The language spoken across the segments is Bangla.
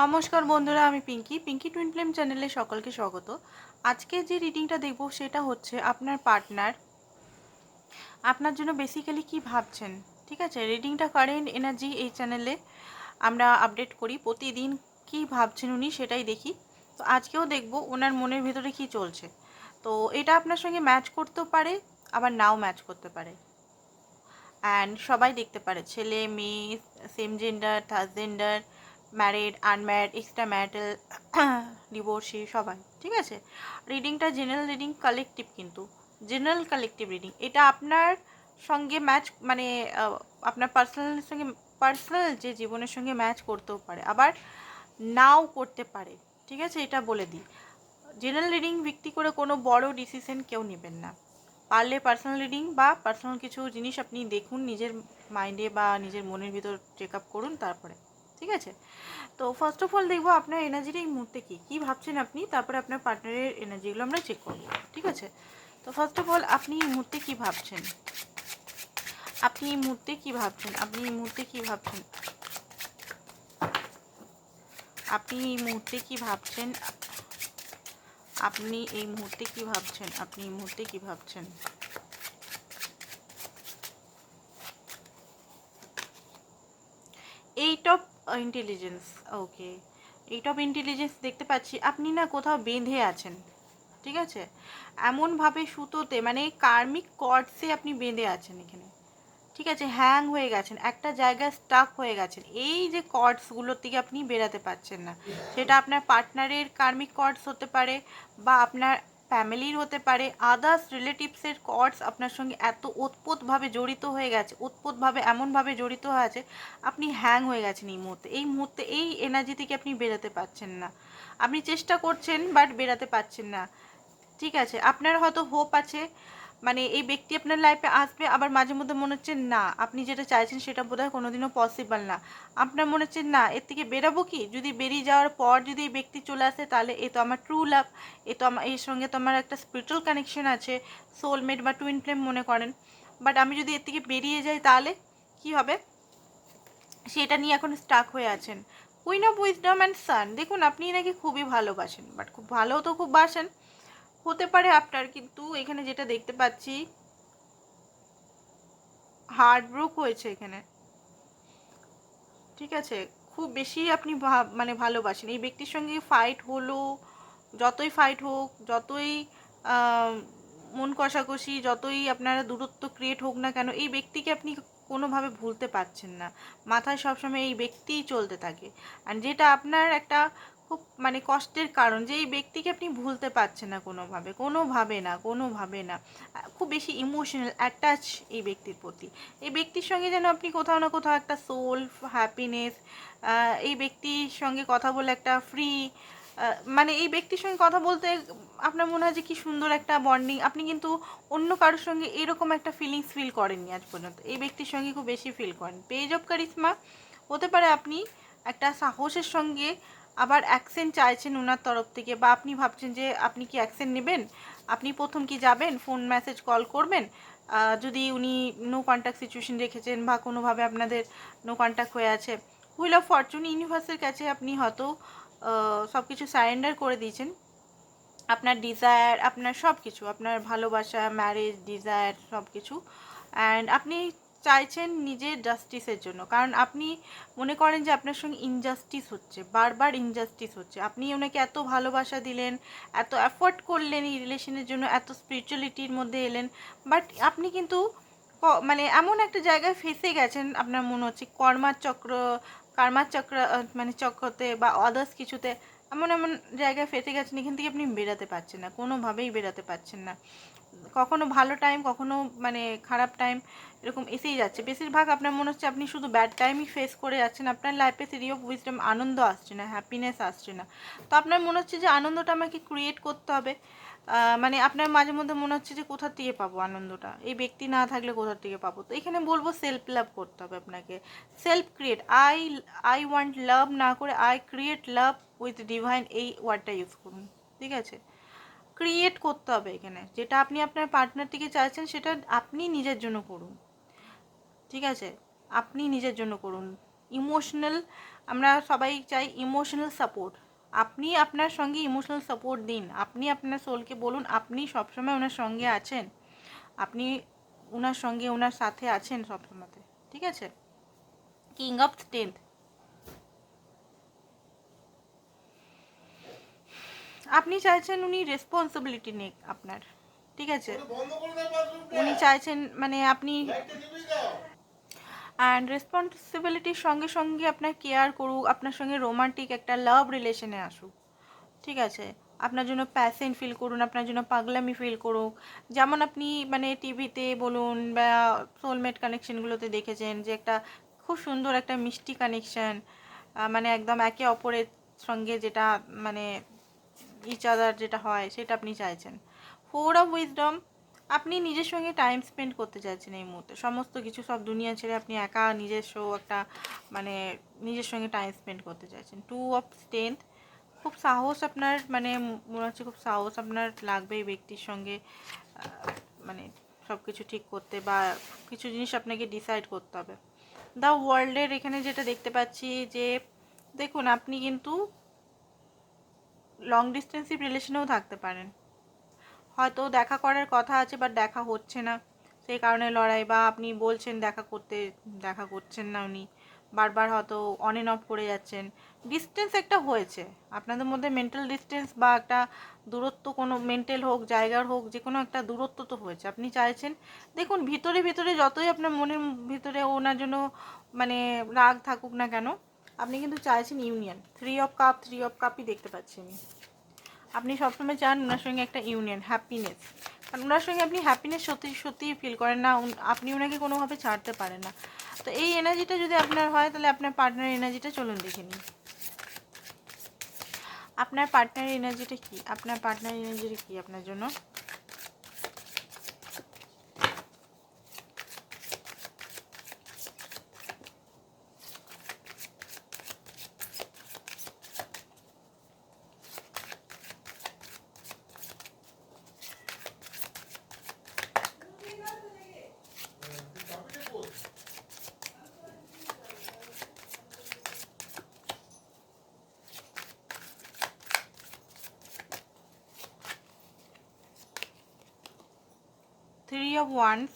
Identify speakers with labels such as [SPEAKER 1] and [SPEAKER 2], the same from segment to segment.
[SPEAKER 1] নমস্কার বন্ধুরা, আমি পিঙ্কি। পিঙ্কি টুইন ফ্লেম চ্যানেলে সকলকে স্বাগত। আজকে যে রিডিংটা দেখব সেটা হচ্ছে আপনার পার্টনার আপনার জন্য বেসিক্যালি কি ভাবছেন? ঠিক আছে? রিডিংটা কারেন্ট এনার্জি এই চ্যানেলে আমরা আপডেট করি। প্রতিদিন কি ভাবছেন উনি সেটাই দেখি। তো আজকেও দেখব ওনার মনের ভিতরে কি চলছে। তো এটা আপনার সঙ্গে ম্যাচ করতেও পারে, আবার নাও ম্যাচ করতে পারে। অ্যান্ড সবাই দেখতে পারে। ছেলে, মেয়ে same gender third gender married unmarried extra marital divorcee সবাই, ঠিক আছে? রিডিংটা জেনারেল রিডিং কালেকটিভ কিন্তু। জেনারেল কালেকটিভ রিডিং এটা আপনার সঙ্গে ম্যাচ মানে আপনার পার্সোনালের সঙ্গে পার্সোনাল যে জীবনের সঙ্গে ম্যাচ করতেও পারে। আবার নাও করতে পারে, ঠিক আছে? এটা বলে দিই। জেনারেল রিডিং ভিত্তি করে কোনো বড় ডিসিশন কেউ নেবেন না। পারলে পার্সোনাল রিডিং বা পার্সোনাল কিছু জিনিস আপনি দেখুন, নিজের মাইন্ডে বা নিজের মনের ভিতর চেক আপ করুন, তারপরে। ঠিক আছে? তো ফার্স্ট অফ অল দেখব আপনার এনার্জিটা এই মুহূর্তে কী? কী ভাবছেন আপনি? তারপরে আপনার পার্টনারের এনার্জিগুলো আমরা চেক করব, ঠিক আছে? তো ফার্স্ট অফ অল আপনি এই মুহূর্তে কী ভাবছেন? আপনি এই মুহূর্তে কী ভাবছেন? আপনি এই মুহূর্তে কী ভাবছেন? আপনি এই মুহূর্তে কী ভাবছেন? আপনি এই মুহূর্তে কি ভাবছেন? আপনি এই মুহূর্তে কি ভাবছেন eight of intelligence okay eight of intelligence দেখতে পাচ্ছি। আপনি না কোথাও বেঁধে আছেন, ঠিক আছে? এমনভাবে সুতোতে মানে কার্মিক কর্ডসে আপনি বেঁধে আছেন এখানে, ঠিক আছে? হ্যাং হয়ে গেছেন, একটা জায়গায় স্টাক হয়ে গেছেন। এই যে কর্ডসগুলোর থেকে আপনি বেরাতে পারছেন না, সেটা আপনার পার্টনারের কার্মিক কর্ডস হতে পারে বা আপনার ফ্যামিলির হতে পারে আদার্স রিলেটিভসের কর্ডস আপনার সঙ্গে এত ওতপ্রোতভাবে জড়িত হয়ে গেছে ওতপ্রোতভাবে এমনভাবে জড়িত হয়ে আছে, আপনি হ্যাং হয়ে গেছেন এই মুহূর্তে। এই মুহূর্তে এই এনার্জি থেকে আপনি বেরোতে পারছেন না। আপনি চেষ্টা করছেন বাট বেরাতে পারছেন না। ঠিক আছে, আপনার হয়তো হোপ আছে মানে এই ব্যক্তি আপনার লাইফে আসবে, আবার মাঝে মধ্যে মনে হচ্ছে, না, আপনি যেটা চাইছেন সেটা বোধহয় কোনোদিনও পসিবল না। আপনার মনে হচ্ছে, না, এর থেকে বেরাবো কি? যদি বেরিয়ে যাওয়ার পর যদি এই ব্যক্তি চলে আসে, তাহলে এ তো আমার ট্রু লাভ এ তো আমার, এর সঙ্গে তো আমার একটা স্পিরিচুয়াল কানেকশন আছে সোলমেট বা টুইন ফ্লেম মনে করেন। বাট আমি যদি এর থেকে বেরিয়ে যাই, তাহলে কি হবে? সেটা নিয়ে এখন স্টাক হয়ে আছেন। Queen of wisdom and sun দেখুন আপনি নাকি খুবই ভালোবাসেন বাট খুব ভালো তো খুব বাসেন। হতে পারে আপনার, কিন্তু এখানে যেটা দেখতে পাচ্ছি হার্ট ব্রোক হয়েছে এখানে। ঠিক আছে? খুব বেশি আপনি মানে ভালোবাসেন। এই ব্যক্তির সঙ্গে ফাইট হলো, যতই ফাইট হোক, যতই মন কষাকষি, যতই আপনারা দূরত্ব ক্রিয়েট হোক না কেন, এই ব্যক্তিকে আপনি কোনোভাবে ভুলতে পারছেন না। মাথায় সবসময় এই ব্যক্তিই চলতে থাকে। আর যেটা আপনার একটা খুব মানে কষ্টের কারণ যে এই ব্যক্তিকে আপনি ভুলতে পারছেন না কোনোভাবে কোনোভাবে না কোনোভাবে না। খুব বেশি ইমোশনাল অ্যাটাচ এই ব্যক্তির প্রতি। এই ব্যক্তির সঙ্গে যেন আপনি কোথাও না কোথাও একটা সোল হ্যাপিনেস এই ব্যক্তির সঙ্গে কথা বলে একটা ফ্রি মানে এই ব্যক্তির সঙ্গে কথা বলতে আপনার মনে হয় যে কি সুন্দর একটা বন্ডিং আপনি কিন্তু অন্য কারোর সঙ্গে এরকম একটা ফিলিংস ফিল করেননি আজ পর্যন্ত। এই ব্যক্তির সঙ্গে খুব বেশি ফিল করেন। পেজ অফ কারিশমা হতে পারে আপনি একটা সাহসের সঙ্গে আবার অ্যাকসেন্ট চাইছেন ওনার তরফ থেকে বা আপনি ভাবছেন যে আপনি কি অ্যাকসেন্ট নেবেন? আপনি প্রথম কি যাবেন? ফোন মেসেজ কল করবেন? যদি উনি নো কন্ট্যাক্ট সিচুয়েশন রেখেছেন বা কোনোভাবে আপনাদের নো কন্ট্যাক্ট হয়ে আছে হুইল অফ ফরচুন ইউনিভার্সের কাছে আপনি হয়তো সব কিছু সারেন্ডার করে দিয়েছেন। আপনার ডিজায়ার আপনার সব কিছু আপনার ভালোবাসা ম্যারেজ ডিজায়ার সব কিছু অ্যান্ড আপনি চাইছেন নিজের জাস্টিসের জন্য। কারণ আপনি মনে করেন যে আপনার সঙ্গে ইনজাস্টিস হচ্ছে, বারবার ইনজাস্টিস হচ্ছে। আপনি ওনাকে এত ভালোবাসা দিলেন, এত অ্যাফোর্ড করলেন এই রিলেশনের জন্য, এত স্পিরিচুয়ালিটির মধ্যে এলেন। বাট আপনি কিন্তু মানে এমন একটা জায়গায় ফেসে গেছেন, আপনার মনে হচ্ছে কর্মার চক্র কর্মার চক্র মানে চক্রতে বা আদার্স কিছুতে, এমন এমন জায়গায় ফেসে গেছেন, এখান থেকে আপনি বেরাতে পারছেন না, কোনোভাবেই বেরাতে পারছেন না। কখনো ভালো টাইম কখনো মানে খারাপ টাইম এরকম এসেই যাচ্ছে। বেশিরভাগ আপনার মনে হচ্ছে আপনি শুধু ব্যাড টাইমই ফেস করে যাচ্ছেন। আপনার লাইফে থ্রি অফ উইজডম আনন্দ আসছে না হ্যাপিনেস আসছে না। তো আপনার মনে হচ্ছে যে আনন্দটা আমাকে ক্রিয়েট করতে হবে। মানে আপনার মাঝে মধ্যে মনে হচ্ছে যে কোথা থেকে পাবো আনন্দটা? এই ব্যক্তি না থাকলে কোথা থেকে পাবো? তো এখানে বলব সেলফ লাভ করতে হবে আপনাকে। Self create I I want love না করে I create love with divine এই ওয়ার্ডটা ইউজ করুন। ঠিক আছে? ক্রিয়েট করতে হবে এখানে। যেটা আপনি আপনার পার্টনার থেকে চাইছেন, সেটা আপনি নিজের জন্য করুন। ঠিক আছে? আপনি নিজের জন্য করুন। ইমোশনাল আমরা সবাই চাই ইমোশনাল সাপোর্ট আপনি আপনার সঙ্গে ইমোশনাল সাপোর্ট দিন। আপনি আপনার সোলকে বলুন, আপনি সবসময় ওনার সঙ্গে আছেন। আপনি ওনার সঙ্গে, ওনার সাথে আছেন সবসময়তে। ঠিক আছে? কিং অফ টেন্থ আপনি চাইছেন উনি রেসপন্সিবিলিটি নেক আপনার ঠিক আছে? উনি চাইছেন মানে আপনি অ্যান্ড রেসপন্সিবিলিটির সঙ্গে সঙ্গে আপনার কেয়ার করুক আপনার সঙ্গে রোমান্টিক একটা লাভ রিলেশনে আসুক ঠিক আছে? আপনার জন্য প্যাশন ফিল করুন আপনার জন্য পাগলামি ফিল করুক। যেমন আপনি মানে টিভিতে বলুন বা সোলমেট কানেকশনগুলোতে দেখেছেন যে একটা খুব সুন্দর একটা মিষ্টি কানেকশন মানে একদম একে অপরের সঙ্গে যেটা মানে ইচ আদার যেটা হয়, সেটা আপনি চাইছেন। ফোর অফ উইজডম আপনি নিজের সঙ্গে টাইম স্পেন্ড করতে চাইছেন এই মুহূর্তে। সমস্ত কিছু সব দুনিয়া ছেড়ে আপনি একা নিজস্ব একটা মানে নিজের সঙ্গে টাইম স্পেন্ড করতে চাইছেন। টু অফ স্ট্রেংথ খুব সাহস আপনার মানে মনে হচ্ছে খুব সাহস আপনার লাগবে এই ব্যক্তির সঙ্গে মানে সব কিছু ঠিক করতে বা কিছু জিনিস আপনাকে ডিসাইড করতে হবে। দ্য ওয়ার্ল্ডের এখানে যেটা দেখতে পাচ্ছি যে, দেখুন, আপনি কিন্তু লং ডিস্টেন্সিভ রিলেশনেও থাকতে পারেন। হয়তো দেখা করার কথা আছে বাট দেখা হচ্ছে না। সেই কারণে লড়াই বা আপনি বলছেন দেখা করতে, দেখা করছেন না উনি। বারবার হয়তো অন এন্ড অফ করে যাচ্ছেন। ডিস্টেন্স একটা হয়েছে। আপনাদের মধ্যে মেন্টাল ডিস্টেন্স বা একটা দূরত্ব কোনো মেন্টাল হোক, জায়গার হোক, যে কোনো একটা দূরত্ব তো হয়েছে। আপনি চাইছেন, দেখুন, ভিতরে ভিতরে যতই আপনার মনের ভিতরে ওনার জন্য মানে রাগ থাকুক না কেন আপনি কিন্তু চাইছেন union. Three of cup three of কাপই দেখতে পাচ্ছি আমি। আপনি সবসময় চান ওনার সঙ্গে একটা ইউনিয়ন হ্যাপিনেস কারণ ওনার সঙ্গে আপনি হ্যাপিনেস সত্যি, সত্যিই ফিল করেন না আপনি ওনাকে কোনোভাবে ছাড়তে পারেন না। তো এই এনার্জিটা যদি আপনার হয়, তাহলে আপনার পার্টনার এনার্জিটা চলুন দেখে নিন আপনার পার্টনার এনার্জিটা কি? আপনার পার্টনার এনার্জিটা কি আপনার জন্য? Of wands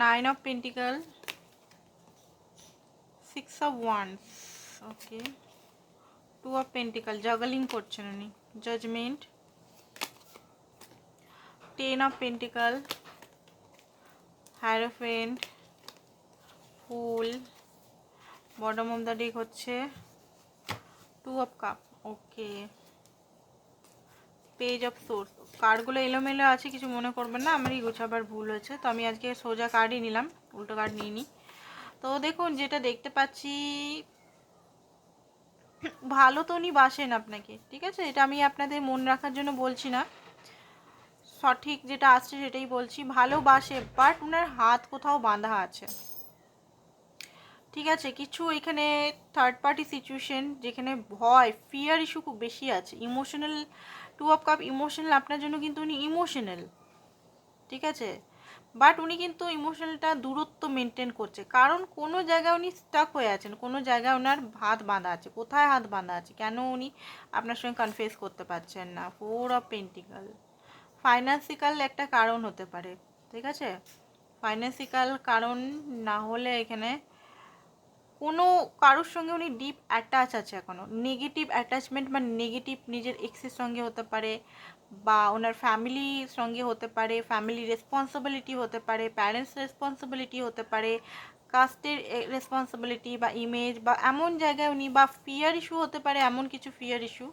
[SPEAKER 1] nine of pentacle six of wands okay two of pentacle juggling করছেন উনি judgment ten of pentacle hierophant fool bottom of the deck হচ্ছে two of cup okay page of swords কার্ডগুলো এলোমেলো আছে, কিছু মনে করবেন না, আমারই গোছাবার ভুল হয়েছে। তো আমি আজকে সোজা কার্ডই নিলাম, উল্টো কার্ড নিইনি তো দেখুন, যেটা দেখতে পাচ্ছি, ভালো তো উনি বাসেন আপনাকে, ঠিক আছে? এটা আমি আপনাদের মন রাখার জন্য বলছি না। সঠিক যেটা আসছে সেটাই বলছি ভালোবাসে বাট ওনার হাত কোথাও বাঁধা আছে। ঠিক আছে, কিছু এখানে থার্ড পার্টি সিচুয়েশন যেখানে ভয় ফিয়ার ইস্যু খুব বেশি আছে। Emotional two of cup emotional আপনার জন্য কিন্তু উনি ইমোশনাল ঠিক আছে? বাট উনি কিন্তু ইমোশনালটা দূরত্ব মেনটেন করছে। কারণ কোনো জায়গায় উনি স্টাক হয়ে আছেন, কোনো জায়গায় ওনার হাত বাঁধা আছে। কোথায় হাত বাঁধা আছে? কেন উনি আপনার সঙ্গে কনফেস করতে পারছেন না? ফোর অফ পেন্টিকাল ফাইন্যান্সিক্যাল একটা কারণ হতে পারে, ঠিক আছে? ফাইন্যান্সিক্যাল কারণ না হলে এখানে কোনো কারোর সঙ্গে উনি ডিপ অ্যাটাচ আছে এখনও নেগেটিভ অ্যাটাচমেন্ট বা নেগেটিভ নিজের এক্সের সঙ্গে হতে পারে বা ওনার ফ্যামিলির সঙ্গে হতে পারে ফ্যামিলি রেসপন্সিবিলিটি হতে পারে প্যারেন্টস রেসপন্সিবিলিটি হতে পারে কাস্টের রেসপন্সিবিলিটি বা ইমেজ বা এমন জায়গায় উনি বা ফিয়ার ইস্যু হতে পারে, এমন কিছু ফিয়ার ইস্যু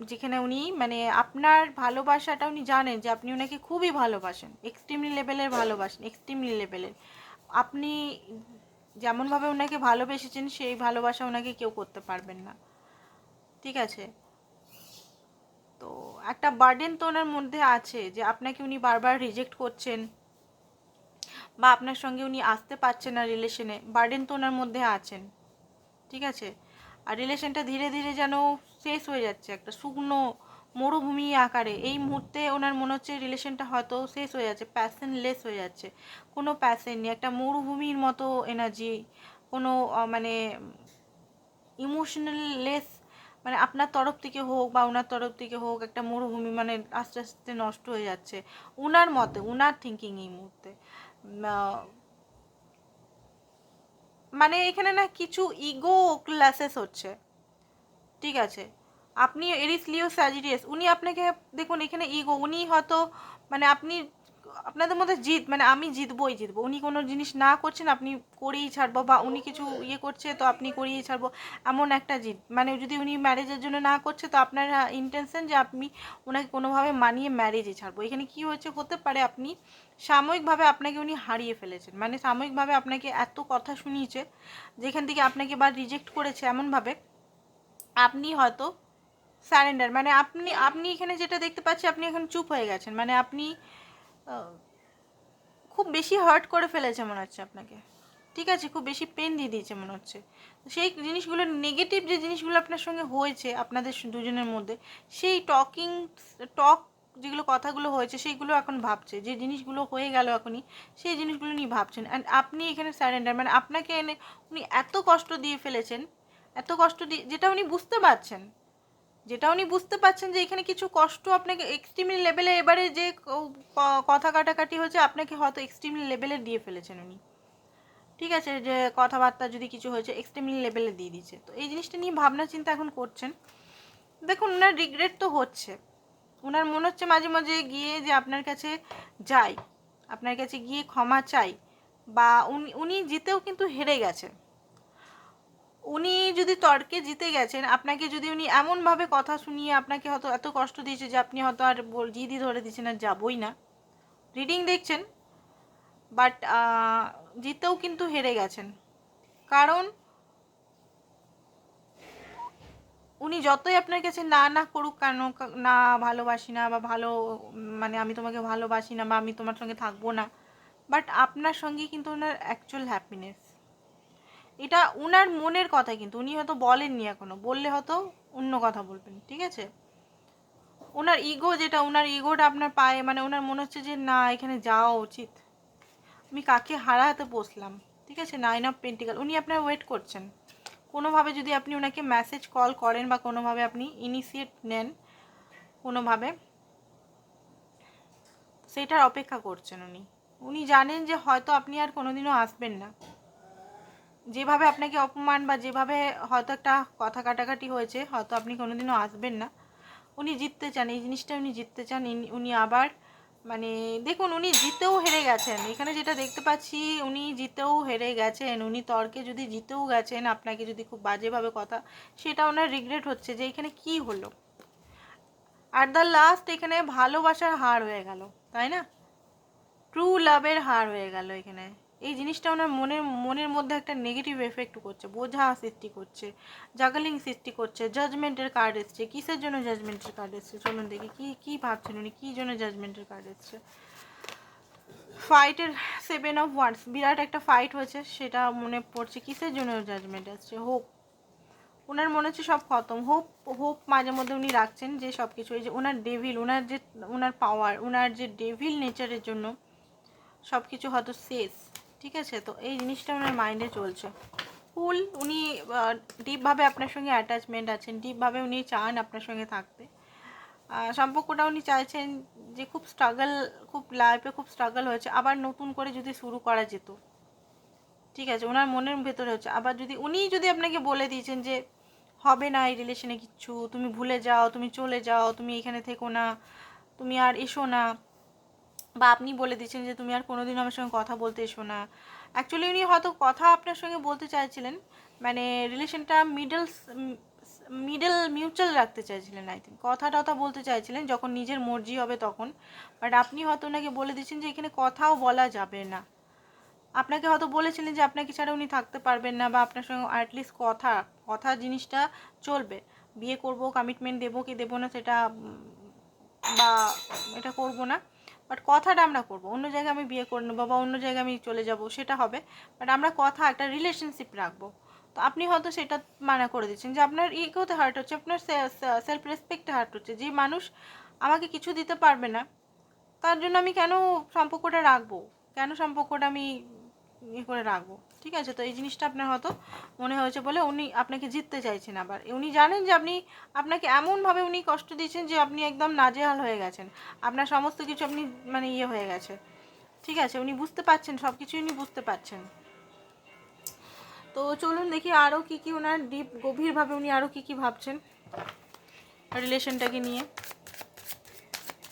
[SPEAKER 1] যেখানে উনি মানে আপনার ভালোবাসাটা উনি জানেন যে আপনি ওনাকে খুবই ভালোবাসেন এক্সট্রিমলি লেভেলের ভালোবাসেন এক্সট্রিমলি লেভেলের আপনি যেমনভাবে ওনাকে ভালোবেসেছেন, সেই ভালোবাসা ওনাকে কেউ করতে পারবেন না। ঠিক আছে? তো একটা বার্ডেন তো ওনার মধ্যে আছে যে আপনাকে উনি বারবার রিজেক্ট করছেন বা আপনার সঙ্গে উনি আসতে পারছেন না রিলেশনে বার্ডেন তো ওনার মধ্যে আছেন। ঠিক আছে? আর রিলেশনটা ধীরে ধীরে যেন শেষ হয়ে যাচ্ছে, একটা শুকনো মরুভূমি আকারে। এই মুহূর্তে ওনার মনে হচ্ছে রিলেশনটা হয়তো শেষ হয়ে যাচ্ছে প্যাশনলেস হয়ে যাচ্ছে। কোনো প্যাশন নেই, একটা মরুভূমির মতো এনার্জি কোনো মানে ইমোশনাল লেস মানে আপনার তরফ থেকে হোক বা ওনার তরফ থেকে হোক, একটা মরুভূমি মানে আস্তে আস্তে নষ্ট হয়ে যাচ্ছে। ওনার মতে, ওনার থিঙ্কিং এই মুহূর্তে। মানে এখানে না কিছু ইগো ক্লাসেস হচ্ছে। ঠিক আছে? আপনি এরিস লিও স্যাজিরিয়াস, উনি আপনাকে, দেখুন, এখানে ইগো উনি হয়তো মানে আপনি, আপনাদের মধ্যে জিত মানে আমি জিতবই জিতবো, উনি কোনো জিনিস না করছেন, আপনি করেই ছাড়বো, বা উনি কিছু ইয়ে করছে, তো আপনি করিয়ে ছাড়বো, এমন একটা জিত। মানে যদি উনি ম্যারেজের জন্য না করছে, তো আপনার ইন্টেনশন যে আপনি ওনাকে কোনোভাবে মানিয়ে ম্যারেজে ছাড়বো। এখানে কি হচ্ছে হতে পারে আপনি সাময়িকভাবে আপনাকে উনি হারিয়ে ফেলেছেন। মানে সাময়িকভাবে আপনাকে এত কথা শুনিয়েছে, যেখান থেকে আপনাকে বা রিজেক্ট করেছে এমনভাবে, আপনি হয়তো স্যারেন্ডার মানে আপনি আপনি এখানে যেটা দেখতে পাচ্ছি, আপনি এখন চুপ হয়ে গেছেন। মানে আপনি খুব বেশি হার্ট করে ফেলেছে মনে হচ্ছে আপনাকে। ঠিক আছে, খুব বেশি পেন দিয়ে দিয়েছে মনে হচ্ছে। সেই জিনিসগুলো নেগেটিভ যে জিনিসগুলো আপনার সঙ্গে হয়েছে, আপনাদের দুজনের মধ্যে, সেই টকিং টক যেগুলো কথাগুলো হয়েছে, সেইগুলো এখন ভাবছে। যে জিনিসগুলো হয়ে গেল এখনই, সেই জিনিসগুলো নিয়ে ভাবছেন। অ্যান্ড আপনি এখানে স্যারেন্ডার মানে আপনাকে এনে উনি এত কষ্ট দিয়ে ফেলেছেন, এত কষ্ট দিয়ে, যেটা উনি বুঝতে পারছেন। যেটা উনি বুঝতে পারছেন যে এখানে কিছু কষ্ট আপনাকে এক্সট্রিমলি লেভেলে এবারে যে কথা কাটাকাটি হয়েছে, আপনাকে হয়তো এক্সট্রিমলি লেভেলে দিয়ে ফেলেছেন উনি। ঠিক আছে, যে কথাবার্তা যদি কিছু হয়েছে এক্সট্রিমলি লেভেলে দিয়ে দিয়েছে। তো এই জিনিসটা নিয়ে ভাবনা চিন্তা এখন করছেন। দেখুন ওনার রিগ্রেট তো হচ্ছে। ওনার মনে হচ্ছে মাঝে মাঝে গিয়ে যে আপনার কাছে যাই, আপনার কাছে গিয়ে ক্ষমা চাই, বা উনি উনি জিতেও কিন্তু হেরে গেছে উনি যদি তর্কে জিতে গেছেন, আপনাকে যদি উনি এমনভাবে কথা শুনিয়ে আপনাকে হয়তো এত কষ্ট দিয়েছে যে আপনি হয়তো আর জিদি ধরে দিচ্ছেন আর যাবই না। রিডিং দেখছেন বাট জিতেও কিন্তু হেরে গেছেন। কারণ, উনি যতই আপনার কাছে না না করুক কেন, না ভালোবাসি না বা ভালো মানে আমি তোমাকে ভালোবাসি না বা আমি তোমার সঙ্গে থাকব না বাট আপনার সঙ্গে কিন্তু ওনার অ্যাকচুয়াল হ্যাপিনেস এটা উনার মনের কথা কিন্তু, উনি হয়তো বলেননি এখনও, বললে হয়তো অন্য কথা বলবেন, ঠিক আছে? ওনার ইগো যেটা ওনার ইগোটা আপনার পায়ে মানে ওনার মনে হচ্ছে যে না, এখানে যাওয়া উচিত। আমি কাকে হারাতে বসলাম, ঠিক আছে? নাইন অফ পেন্টিকাল উনি আপনার ওয়েট করছেন। কোনোভাবে যদি আপনি ওনাকে মেসেজ কল করেন বা কোনোভাবে আপনি ইনিশিয়েট নেন, কোনোভাবে, সেটার অপেক্ষা করছেন উনি। উনি জানেন যে হয়তো আপনি আর কোনোদিনও আসবেন না। যেভাবে আপনাকে অপমান বা যেভাবে হয়তো একটা কথা কাটাকাটি হয়েছে, হয়তো আপনি কোনোদিনও আসবেন না। উনি জিততে চান, এই জিনিসটা উনি জিততে চান উনি আবার মানে দেখুন, উনি জিতেও হেরে গেছেন। এখানে যেটা দেখতে পাচ্ছি, উনি জিতেও হেরে গেছেন। উনি তর্কে যদি জিতেও গেছেন, আপনাকে যদি খুব বাজেভাবে কথা, সেটা ওনার রিগ্রেট হচ্ছে যে এখানে কি হলো। আর দ্য লাস্ট এখানে ভালোবাসার হার হয়ে গেল, তাই না? ট্রু লাভের হার হয়ে গেল এখানে। এই জিনিসটা ওনার মনের মনের মধ্যে একটা নেগেটিভ এফেক্ট করছে, বোঝা সৃষ্টি করছে জাগলিং সৃষ্টি করছে জাজমেন্টের কার্ড এসছে, কিসের জন্য জাজমেন্টের কার্ড এসছে? চলুন দেখি, কি কি ভাবছেন উনি? কী জন্য জাজমেন্টের কার্ড এসছে? ফাইটের সেভেন অফ ওয়ার্ডস বিরাট একটা ফাইট হয়েছে, সেটা মনে পড়ছে, কিসের জন্য জাজমেন্ট আসছে হোপ ওনার মনে হচ্ছে সব খতম। হোপ হোপ মাঝে মধ্যে উনি রাখছেন যে সব কিছু এই যে ওনার ডেভিল ওনার যে, ওনার পাওয়ার ওনার যে ডেভিল নেচারের জন্য সব কিছু হয়তো শেষ। ঠিক আছে? তো এই জিনিসটা ওনার মাইন্ডে চলছে। ফুল, উনি ডিপভাবে আপনার সঙ্গে অ্যাটাচমেন্ট আছেন ডিপভাবে উনি চান আপনার সঙ্গে থাকতে। সম্পর্কটা উনি চাইছেন যে খুব স্ট্রাগল খুব লাইফে খুব স্ট্রাগল হয়েছে, আবার নতুন করে যদি শুরু করা যেত। ঠিক আছে? ওনার মনের ভেতরে হচ্ছে, আবার যদি উনি যদি আপনাকে বলে দিয়েছেন যে হবে না এই রিলেশনে কিচ্ছু, তুমি ভুলে যাও, তুমি চলে যাও, তুমি এখানে থেকো না, তুমি আর এসো না বা আপনি বলে দিচ্ছেন যে তুমি আর কোনোদিন আমার সঙ্গে কথা বলতে এসো না। অ্যাকচুয়ালি উনি হয়তো কথা আপনার সঙ্গে বলতে চাইছিলেন মানে রিলেশনটা মিডল মিডল মিউচুয়াল রাখতে চাইছিলেন আই থিঙ্ক কথা টথা বলতে চাইছিলেন যখন নিজের মর্জি হবে তখন। বাট আপনি হয়তো ওনাকে বলে দিচ্ছেন যে এখানে কথাও বলা যাবে না। আপনাকে হয়তো বলেছিলেন যে আপনাকে ছাড়া উনি থাকতে পারবেন না বা আপনার সঙ্গে অ্যাটলিস্ট কথা কথা জিনিসটা চলবে। বিয়ে করব কমিটমেন্ট দেবো, কি দেবো না সেটা বা এটা করব না। বাট কথাটা আমরা করব। অন্য জায়গায় আমি বিয়ে করে নেব বা অন্য জায়গায় আমি চলে যাব, সেটা হবে। বাট আমরা কথা, একটা রিলেশনশিপ রাখব। তো আপনি হয়তো সেটা মানা করে দিচ্ছেন যে আপনার ইগোতে হার্ট হচ্ছে, আপনার সেলফ রেসপেক্টে হার্ট হচ্ছে। যে মানুষ আমাকে কিছু দিতে পারবে না, তার জন্য আমি কেন সম্পর্কটা রাখব? কেন সম্পর্কটা আমি ইয়ে করে রাখব? ঠিক আছে? তো এই জিনিসটা আপনার হয়তো মনে হয়েছে বলে উনি আপনাকে জিততে চাইছেন আবার। উনি জানেন যে আপনি, আপনাকে এমনভাবে উনি কষ্ট দিয়েছেন যে আপনি একদম নাজেহাল হয়ে গেছেন। আপনার সমস্ত কিছু আপনি মানে ইয়ে হয়ে গেছে। ঠিক আছে? উনি বুঝতে পারছেন সব কিছুই উনি বুঝতে পারছেন। তো চলুন দেখি আরও কী কী ওনার ডিপ গভীরভাবে উনি আরও কী কী ভাবছেন। রিলেশনটাকে নিয়ে।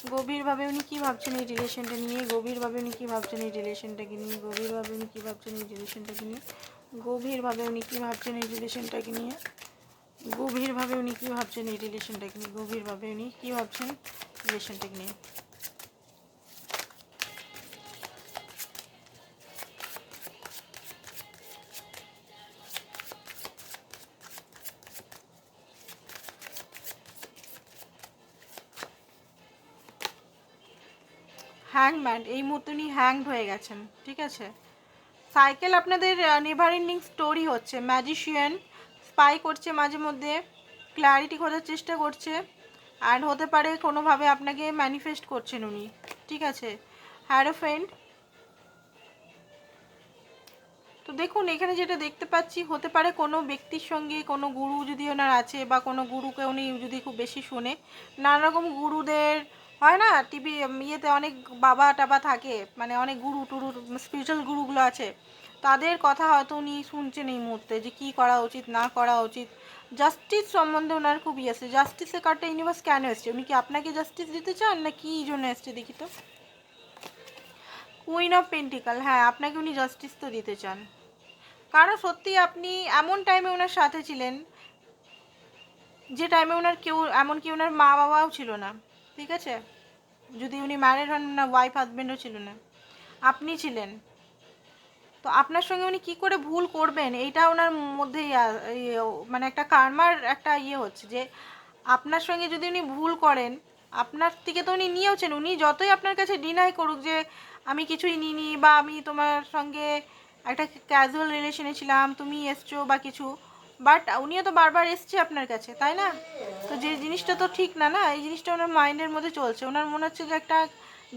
[SPEAKER 1] গভীরভাবে উনি কী ভাবছেন এই রিলেশনটা নিয়ে? গভীরভাবে উনি কী ভাবছেন এই রিলেশনটাকে নিয়ে? গভীরভাবে উনি কী ভাবছেন এই রিলেশনটাকে নিয়ে? গভীরভাবে উনি কী ভাবছেন এই রিলেশনটাকে নিয়ে? গভীরভাবে উনি কী ভাবছেন এই রিলেশনটাকে নিয়ে? গভীরভাবে উনি কী ভাবছেন রিলেশনটাকে নিয়ে? হ্যাংম্যান এই মুহূর্তে উনি হ্যাংড হয়ে গেছেন, ঠিক আছে? সাইকেল আপনাদের নেভার এন্ডিং স্টোরি হচ্ছে। ম্যাজিশিয়ান স্পাই করছে মাঝে মধ্যে ক্ল্যারিটি খোঁজার চেষ্টা করছে অ্যান্ড হতে পারে কোনোভাবে আপনাকে ম্যানিফেস্ট করছেন উনি, ঠিক আছে? হ্যারো ফ্রেন্ড তো দেখুন, এখানে যেটা দেখতে পাচ্ছি, হতে পারে কোনো ব্যক্তির সঙ্গে কোনো গুরু যদি ওনার আছে, বা কোনো গুরুকে উনি যদি খুব বেশি শোনে নানা রকম গুরুদের হয় না? টিভি ইয়েতে অনেক বাবা টাবা থাকে মানে অনেক গুরু টুরু স্পিরিচুয়াল গুরুগুলো আছে। তাদের কথা হয়তো উনি শুনছেন এই মুহূর্তে যে কী করা উচিত, না করা উচিত। জাস্টিস সম্বন্ধে ওনার খুব ইয়ে আছে। জাস্টিসের কার্ডটা ইউনিভার্স কেন এসছে? উনি কি আপনাকে জাস্টিস দিতে চান না কী জন্য এসছে দেখি তো? কুইন অফ পেন্টিকাল হ্যাঁ আপনাকে উনি জাস্টিস তো দিতে চান। কারণ সত্যি আপনি এমন টাইমে ওনার সাথে ছিলেন, যে টাইমে ওনার কেউ, এমনকি ওনার মা বাবাও ছিল না। ঠিক আছে? যদি উনি ম্যারিড হন না ওয়াইফ হাজব্যান্ডও ছিল না। আপনি ছিলেন। তো আপনার সঙ্গে উনি কি করে ভুল করবেন এইটা ওনার মধ্যেই ইয়ে, মানে একটা কার্মার একটা ইয়ে হচ্ছে যে আপনার সঙ্গে যদি উনি ভুল করেন আপনার থেকে তো উনি নিয়েওছেন উনি যতই আপনার কাছে ডিনাই করুক যে আমি কিছুই নিইনি বা আমি তোমার সঙ্গে একটা ক্যাজুয়াল রিলেশনে ছিলাম তুমি এসছো বা কিছু বাট উনিও তো বারবার এসছে আপনার কাছে, তাই না? তো যে জিনিসটা তো ঠিক না না? এই জিনিসটা ওনার মাইন্ডের মধ্যে চলছে। ওনার মনে হচ্ছে যে একটা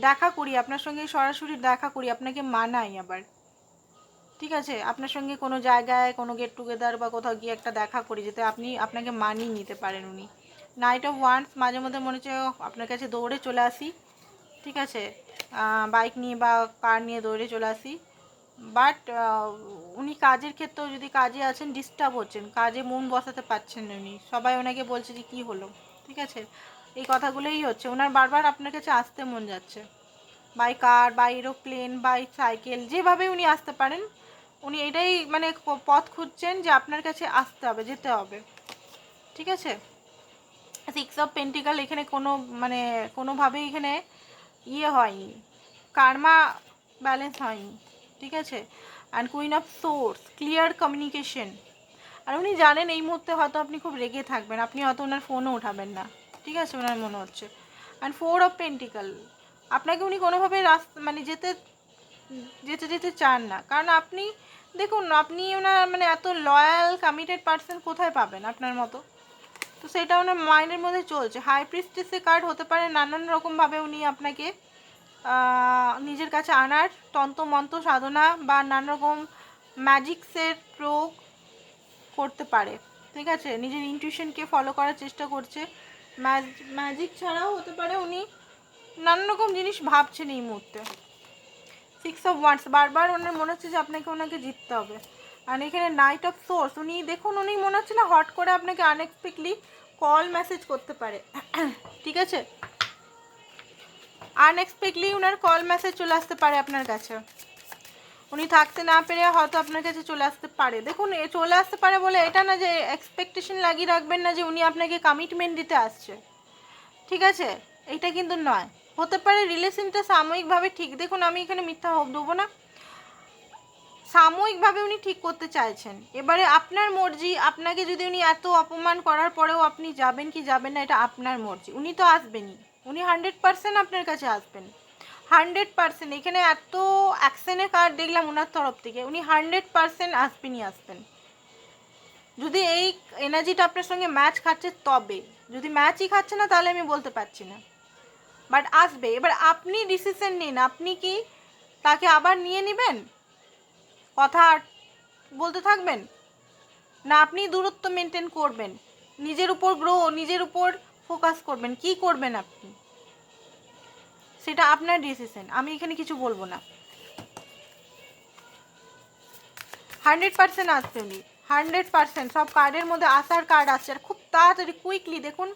[SPEAKER 1] দেখা করি, আপনার সঙ্গে সরাসরি দেখা করি, আপনাকে মানাই আবার। ঠিক আছে? আপনার সঙ্গে কোনো জায়গায়, কোনো গেট টুগেদার বা কোথাও গিয়ে একটা দেখা করি, যাতে আপনি আপনাকে মানিয়ে নিতে পারেন উনি। নাইট অফ ওয়ান্স মাঝে মধ্যে মনে হচ্ছে আপনার কাছে দৌড়ে চলে আসি। ঠিক আছে? বাইক নিয়ে বা কার নিয়ে দৌড়ে চলে আসি। বাট উনি কাজের ক্ষেত্রেও যদি কাজে আছেন ডিস্টার্ব হচ্ছেন। কাজে মন বসাতে পারছেন উনি। সবাই ওনাকে বলছে যে, কী হলো? ঠিক আছে? এই কথাগুলোই হচ্ছে। ওনার বারবার আপনার কাছে আসতে মন যাচ্ছে। By car, by aeroplane, by cycle, যেভাবে উনি আসতে পারেন, উনি এটাই মানে পথ খুঁজছেন যে আপনার কাছে আসতে হবে, যেতে হবে। ঠিক আছে? সিক্স অফ পেন্টিকাল এখানে কোনো মানে কোনোভাবেই এখানে ইয়ে হয়নি। কার্মা ব্যালেন্স হয়নি। ঠিক আছে? And queen of swords clear communication আর উনি জানেন এই মুহূর্তে হয়তো আপনি খুব রেগে থাকবেন, আপনি হয়তো ওনার ফোনও উঠাবেন না। ঠিক আছে? ওনার মনে হচ্ছে। অ্যান্ড ফোর অফ পেন্টিকাল আপনাকে উনি কোনোভাবে রাস্তা মানে যেতে যেতে যেতে চান না। কারণ আপনি, দেখুন, আপনি ওনার মানে এত লয়াল কমিটেড পার্সন কোথায় পাবেন আপনার মতো? তো সেটা ওনার মাইন্ডের মধ্যে চলছে। হাই প্রিস্টেসের কার্ড হতে পারে নানান রকমভাবে উনি আপনাকে নিজের কাছে আনার তন্ত্র মন্ত্র সাধনা বা নানা রকম ম্যাজিক্সের প্রয়োগ করতে পারে। ঠিক আছে? নিজের ইনটিউশনকে ফলো করার চেষ্টা করছে। ম্যাজিক ছাড়াও হতে পারে উনি নানান রকম জিনিস ভাবছেন এই মুহূর্তে। সিক্স অফ ওয়ান্স বারবার ওনার মনে হচ্ছে যে আপনাকে ওনাকে জিততে হবে। আর এখানে নাইট অফ সোর্স উনি দেখুন, উনি মনে হচ্ছে না হট করে আপনাকে আনএক্সপেক্টলি কল মেসেজ করতে পারে। ঠিক আছে? আনএক্সপেক্টলি ওনার কল মেসেজ চলে আসতে পারে আপনার কাছে। উনি থাকতে না পেরে হয়তো আপনার কাছে চলে আসতে পারে। দেখুন, এ চলে আসতে পারে বলে এটা না যে এক্সপেকটেশন লাগিয়ে রাখবেন না যে উনি আপনাকে কমিটমেন্ট দিতে আসছে। ঠিক আছে? এটা কিন্তু নয়। হতে পারে রিলেশনটা সাময়িকভাবে ঠিক, দেখুন আমি এখানে মিথ্যা হোক দেবো না। সাময়িকভাবে উনি ঠিক করতে চাইছেন। এবারে আপনার মর্জি, আপনাকে যদি উনি এত অপমান করার পরেও আপনি যাবেন কি যাবেন না, এটা আপনার মর্জি। উনি তো আসবেনই। উনি হান্ড্রেড পার্সেন্ট আপনার কাছে আসবেন। Hundred percent. এখানে এত অ্যাকশনের কার্ড দেখলাম ওনার তরফ থেকে। উনি হান্ড্রেড পার্সেন্ট আসবেনই আসবেন। যদি এই এনার্জিটা আপনার সঙ্গে ম্যাচ খাচ্ছে তবে। যদি ম্যাচই খাচ্ছে না, তাহলে আমি বলতে পারছি না। বাট আসবে। এবার আপনি ডিসিশন নিন। আপনি কি তাকে আবার নিয়ে নেবেন? কথা বলতে থাকবেন? না, আপনি দূরত্ব মেনটেন করবেন। নিজের উপর গ্রো নিজের উপর ফোকাস করবেন, কি করবেন আপনি? সেটা আপনার ডিসিশন আমি এখানে কিছু বলব না। হান্ড্রেড পার্সেন্ট আসবে উনি। হান্ড্রেড পার্সেন্ট সব কার্ডের মধ্যে আসার কার্ড আসছে আর খুব তাড়াতাড়ি কুইকলি দেখুন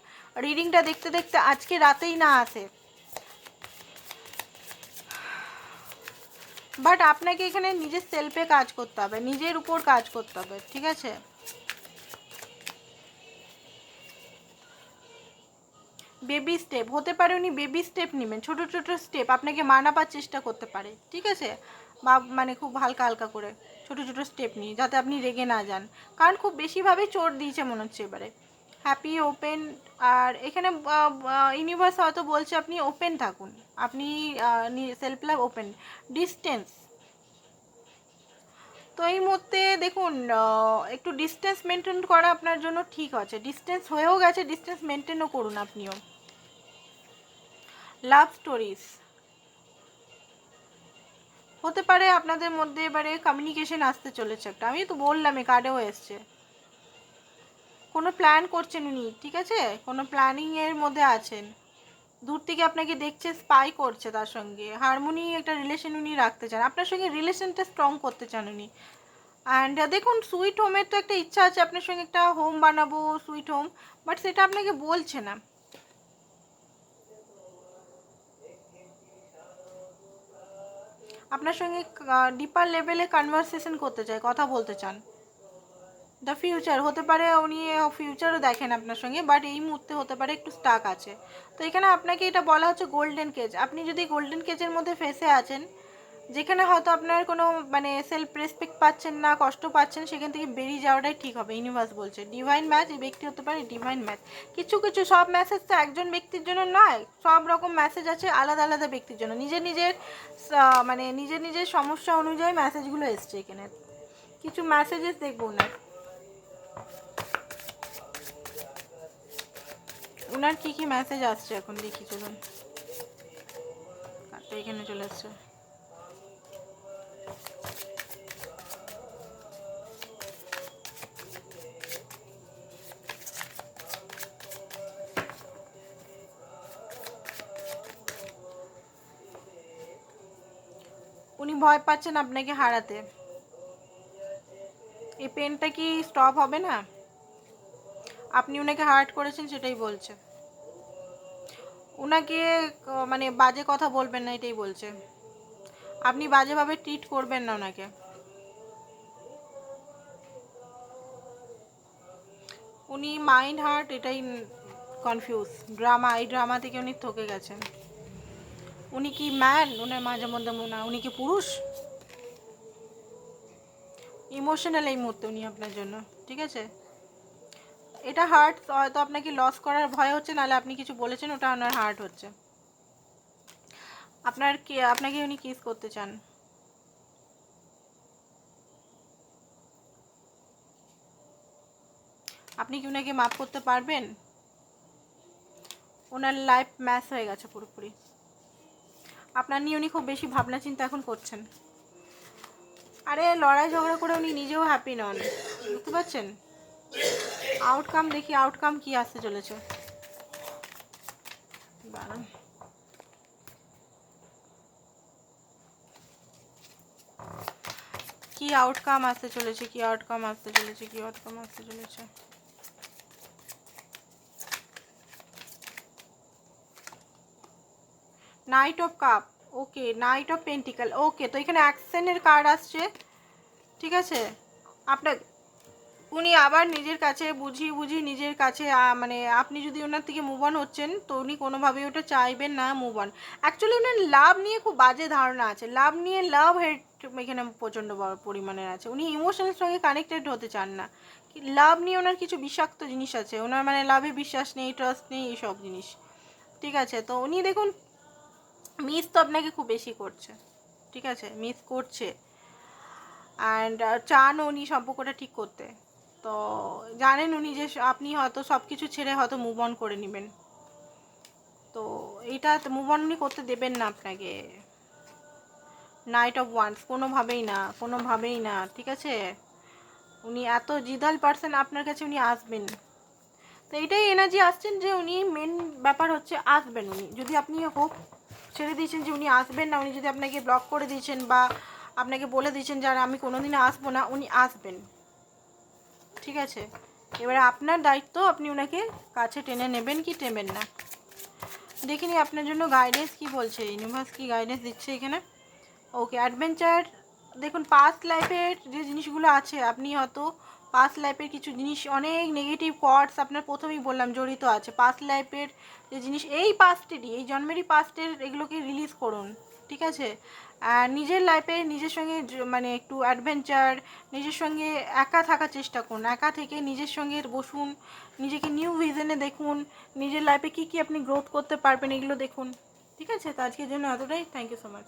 [SPEAKER 1] রিডিংটা দেখতে দেখতে আজকে রাতেই না আসে। বাট আপনাকে এখানে নিজের সেলফে কাজ করতে হবে, নিজের উপর কাজ করতে হবে, ঠিক আছে? বেবি স্টেপ হতে পারে উনি বেবি স্টেপ নেবেন, ছোট ছোট স্টেপ আপনাকে মানাবার চেষ্টা করতে পারে, ঠিক আছে? বা মানে খুব হালকা হালকা করে ছোট ছোট স্টেপ নিয়ে, যাতে আপনি রেগে না যান। কারণ খুব বেশিভাবে চোট দিয়েছে মনে হচ্ছে এবারে। হ্যাপি ওপেন আর এখানে ইউনিভার্স হয়তো বলছে আপনি ওপেন থাকুন। আপনি সেলফ লাভ ওপেন ডিস্টেন্স তো এই মুহূর্তে দেখুন একটু ডিস্টেন্স মেনটেন করা আপনার জন্য ঠিক আছে। ডিস্টেন্স হয়েও গেছে ডিস্টেন্স মেনটেনও করুন আপনিও। Love stories. হতে পারে আপনাদের মধ্যে এবারে কমিউনিকেশন আসতে চলেছে একটা। আমি তো বললাম, এ কার্ডেও এসছে। কোনো প্ল্যান করছেন উনি, ঠিক আছে? কোনো প্ল্যানিংয়ের মধ্যে আছেন? দূর থেকে আপনাকে দেখছে স্পাই করছে তার সঙ্গে। হারমোনি একটা রিলেশন উনি রাখতে চান। আপনার সঙ্গে রিলেশনটা স্ট্রং করতে চান উনি। অ্যান্ড দেখুন সুইট হোমের তো একটা ইচ্ছা আছে, আপনার সঙ্গে একটা হোম বানাবো সুইট হোম বাট সেটা আপনাকে বলছে না। আপনার সঙ্গে ডিপার লেভেলে কনভারসেশন করতে চায় কথা বলতে চান। দ্য ফিউচার হতে পারে উনি ফিউচারও দেখেন আপনার সঙ্গে বাট এই মুহূর্তে হতে পারে একটু স্টাক আছে। তো এখানে আপনাকে এটা বলা হচ্ছে গোল্ডেন কেজ আপনি যদি গোল্ডেন কেজের মধ্যে ফেসে আছেন যেখানে হয়তো আপনার কোনো মানে সেলফ রেসপেক্ট পাচ্ছেন না, কষ্ট পাচ্ছেন, সেখান থেকে বেরিয়ে যাওয়াটাই ঠিক হবে ইউনিভার্স বলছে। ডিভাইন ম্যাচ এই ব্যক্তি হতে পারে ডিভাইন ম্যাচ কিছু কিছু সব মেসেজ তো একজন ব্যক্তির জন্য নয়, সব রকম মেসেজ আছে আলাদা আলাদা ব্যক্তির জন্য। নিজের নিজের মানে নিজের নিজের সমস্যা অনুযায়ী মেসেজগুলো এসছে এখানে। কিছু মেসেজেস দেখব না ওনার কী কী মেসেজ আসছে এখন দেখি চলুন। এখানে চলে আসছে। উনি ভয় পাচ্ছেন আপনাকে হারাতে। এই পেনটা কি স্টপ হবে না? আপনি ওনাকে হার্ট করেছেন সেটাই বলছে। ওনাকে মানে বাজে কথা বলবেন না এটাই বলছে। আপনি বাজেভাবে ট্রিট করবেন না ওনাকে উনি মাইন্ড হার্ট এটাই কনফিউজ ড্রামা এই ড্রামা থেকে উনি থকে গেছেন। উনি কি ম্যান ওনার মাঝে মধ্যে হয় উনি কি পুরুষ? ইমোশনাল এই মুহূর্তে উনি আপনার জন্য, ঠিক আছে? এটা হার্ট হয়তো আপনাকে লস করার ভয় হচ্ছে, নাহলে আপনি কিছু বলেছেন, ওটা ওনার হার্ট হচ্ছে। আপনার কি, আপনাকে উনি কিস করতে চান? আপনি কি ওনাকে মাফ করতে পারবেন? ওনার লাইফ ম্যাচ হয়ে গেছে পুরোপুরি। আপনার নিয়ে উনি খুব বেশি ভাবনা চিন্তা এখন করছেন। আরে, লড়াই ঝগড়া করে উনি নিজেও হ্যাপি নন। বুঝতে পারছেন? আউটকাম দেখি আউটকাম কি আসতে চলেছে। কি আউটকাম আসতে চলেছে, কি আউটকাম আসতে চলেছে, কি আউটকাম আসতে চলেছে? Knight of cup okay knight of pentacle okay তো এখানে অ্যাকশনের কার্ড আসছে। ঠিক আছে? আপনার, উনি আবার নিজের কাছে, বুঝিয়ে বুঝিয়ে নিজের কাছে মানে আপনি যদি ওনার থেকে মুভ অন হচ্ছেন, তো উনি কোনোভাবেই ওটা চাইবেন না মুভ অন অ্যাকচুয়ালি ওনার লাভ নিয়ে খুব বাজে ধারণা আছে। লাভ নিয়ে লাভ হেড এখানে প্রচণ্ড বড় পরিমাণের আছে। উনি ইমোশনের সঙ্গে কানেক্টেড হতে চান না। লাভ নিয়ে ওনার কিছু বিষাক্ত জিনিস আছে। ওনার মানে লাভে বিশ্বাস নেই ট্রাস্ট নেই এইসব জিনিস। ঠিক আছে? তো উনি দেখুন মিস তো আপনাকে খুব বেশি করছে, ঠিক আছে? মিস করছে। অ্যান্ড চান উনি সম্পর্কটা ঠিক করতে। তো জানেন উনি যে আপনি হয়তো সব কিছু ছেড়ে হয়তো মুভ অন করে নেবেন। তো এইটা মুভ অন উনি করতে দেবেন না আপনাকে। নাইট অফ ওয়ান্স কোনোভাবেই না কোনোভাবেই না, ঠিক আছে? উনি এত জিদাল পার্সন আপনার কাছে উনি আসবেন। তো এটাই এনার্জি আসছেন যে উনি মেন ব্যাপার হচ্ছে আসবেন উনি। যদি আপনি হোপ ছেড়ে দিয়েছেন যে উনি আসবেন না, উনি যদি আপনাকে ব্লক করে দিয়েছেন বা আপনাকে বলে দিয়েছেন যে, আর, আমি কোনোদিন আসব না, উনি আসবেন। ঠিক আছে? এবারে আপনার দায়িত্ব, আপনি ওনাকে কাছে টেনে নেবেন কি টেনেবেন না। দেখিনি আপনার জন্য গাইডেন্স কি বলছে। ইউনিভার্স কি গাইডেন্স দিচ্ছে এখানে? ওকে অ্যাডভেঞ্চার দেখুন পাস্ট লাইফের যে জিনিসগুলো আছে, আপনি হয়তো পাস্ট লাইফের কিছু জিনিস, অনেক নেগেটিভ কোয়ার্ডস আপনার প্রথমেই বললাম, জড়িত আছে। পাস্ট লাইফের যে জিনিস, এই পাস্টেরই এই জন্মেরই পাস্টের এগুলোকে রিলিজ করুন, ঠিক আছে? নিজের লাইফে নিজের সঙ্গে মানে একটু অ্যাডভেঞ্চার নিজের সঙ্গে একা থাকার চেষ্টা করুন, একা থেকে নিজের সঙ্গে বসুন, নিজেকে নিউ ভিজনে দেখুন, নিজের লাইফে কী কী আপনি গ্রোথ করতে পারবেন এগুলো দেখুন, ঠিক আছে? তো আজকের জন্য এতটাই থ্যাংক ইউ সো মাচ